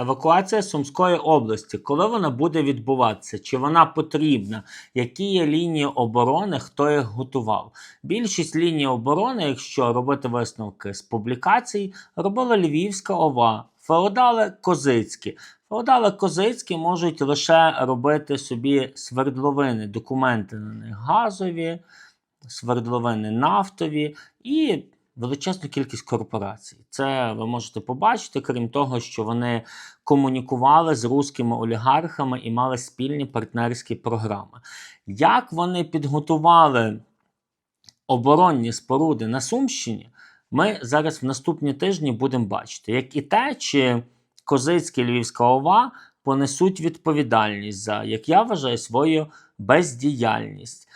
Евакуація Сумської області, коли вона буде відбуватися, чи вона потрібна, які є лінії оборони, хто їх готував. Більшість ліній оборони, якщо робити висновки з публікацій, робила Львівська ОВА, феодали Козицькі. Феодали Козицькі можуть лише робити собі свердловини, документи на них газові, свердловини нафтові і величезну кількість корпорацій. Це ви можете побачити, крім того, що вони комунікували з руськими олігархами і мали спільні партнерські програми. Як вони підготували оборонні споруди на Сумщині, ми зараз в наступні тижні будемо бачити, як і те, чи Козицька і Львівська ОВА понесуть відповідальність за, як я вважаю, свою бездіяльність.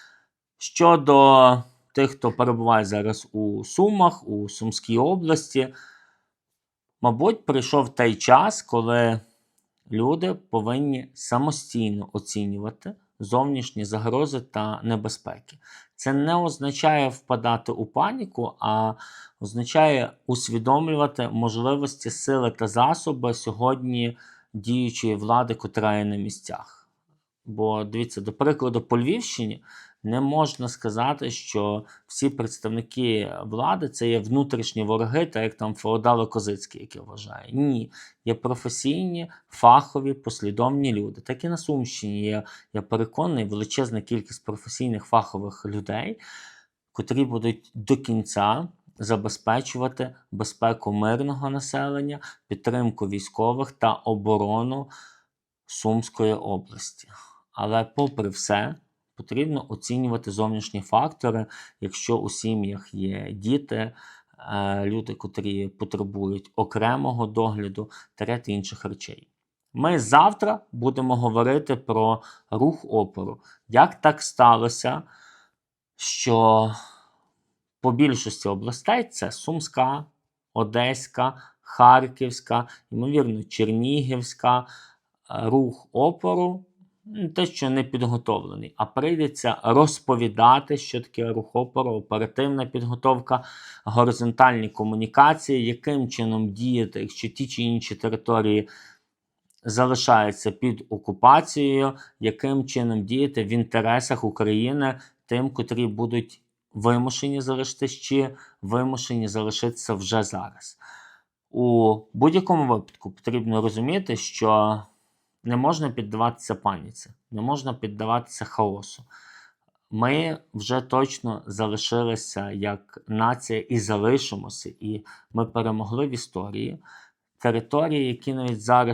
Щодо тих, хто перебуває зараз у Сумах, у Сумській області, мабуть, прийшов той час, коли люди повинні самостійно оцінювати зовнішні загрози та небезпеки. Це не означає впадати у паніку, а означає усвідомлювати можливості сили та засоби сьогодні діючої влади, котра є на місцях. Бо дивіться, до прикладу, по Львівщині не можна сказати, що всі представники влади це є внутрішні вороги, так як там феодали Козицькі, як я вважаю. Ні, є професійні, фахові, послідовні люди. Так і на Сумщині є, я переконаний, величезна кількість професійних фахових людей, котрі будуть до кінця забезпечувати безпеку мирного населення, підтримку військових та оборону Сумської області. Але, попри все, потрібно оцінювати зовнішні фактори, якщо у сім'ях є діти, е, люди, котрі потребують окремого догляду та ряд інших речей. Ми завтра будемо говорити про рух опору. Як так сталося, що по більшості областей це Сумська, Одеська, Харківська, ймовірно, Чернігівська, е, рух опору те, що не підготовлений, а прийдеться розповідати, що таке рух опору, оперативна підготовка, горизонтальні комунікації, яким чином діяти, якщо ті чи інші території залишаються під окупацією, яким чином діяти в інтересах України тим, котрі будуть вимушені залишитись чи вимушені залишитися вже зараз. У будь-якому випадку потрібно розуміти, що не можна піддаватися паніці, не можна піддаватися хаосу. Ми вже точно залишилися як нація і залишимося, і ми перемогли в історії. Території, які навіть зараз